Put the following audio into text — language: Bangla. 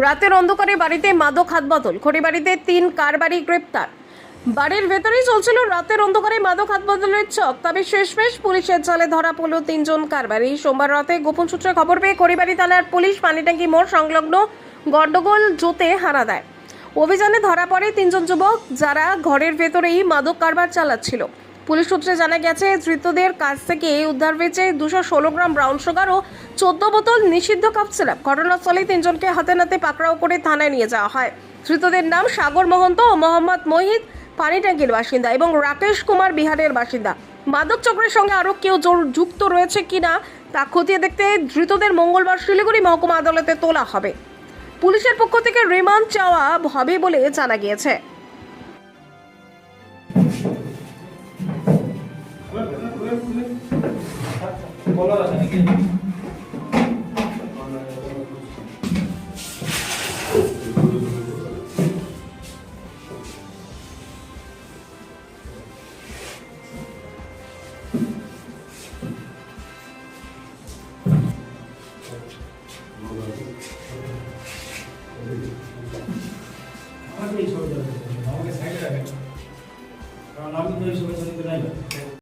রাতের অন্ধকারে বাড়িতে মাদক হাত বদল খড়িবাড়িতে তিন কারবারি গ্রেপ্তার। বাড়ির ভেতরেই চলছিল রাতের অন্ধকারে মাদক হাত বদলের চক তবে শেষমেশ পুলিশের জালে ধরা পড়ল তিনজন কারবারি। সোমবার রাতে গোপন সূত্রে খবর পেয়ে খড়িবাড়ি থানার পুলিশ পানিট্যাঙ্কি মোড় সংলগ্ন গন্ডগোল জোতে হানা দেয়। অভিযানে ধরা পড়ে তিনজন যুবক যারা ঘরের ভেতরেই মাদক কারবার চালাচ্ছিল। পুলিশ সূত্রে জানা গেছে, ধৃতদের কাছ থেকে উদ্ধার হয়েছে দুশো ষোলো গ্রাম ব্রাউন সুগার ও চোদ্দ বোতল নিষিদ্ধ কাপ সিরাপ। ঘটনাস্থলে তিনজনকে হাতে নাতে পাকড়াও করে থানায় নিয়ে যাওয়া হয়। ধৃতদের নাম সাগর মহন্ত ও মোহাম্মদ মহিদ পানিট্যাঙ্কির বাসিন্দা এবং রাকেশ কুমার বিহারের বাসিন্দা। মাদক চক্রের সঙ্গে আরও কেউ যুক্ত রয়েছে কিনা তা খতিয়ে দেখতে ধৃতদের মঙ্গলবার শিলিগুড়ি মহকুমা আদালতে তোলা হবে। পুলিশের পক্ষ থেকে রিমান্ড চাওয়া হবে বলে জানা গিয়েছে। छोड़ जाते हैं गाँव के साइड रहेगा नाम तो इस वजह से नहीं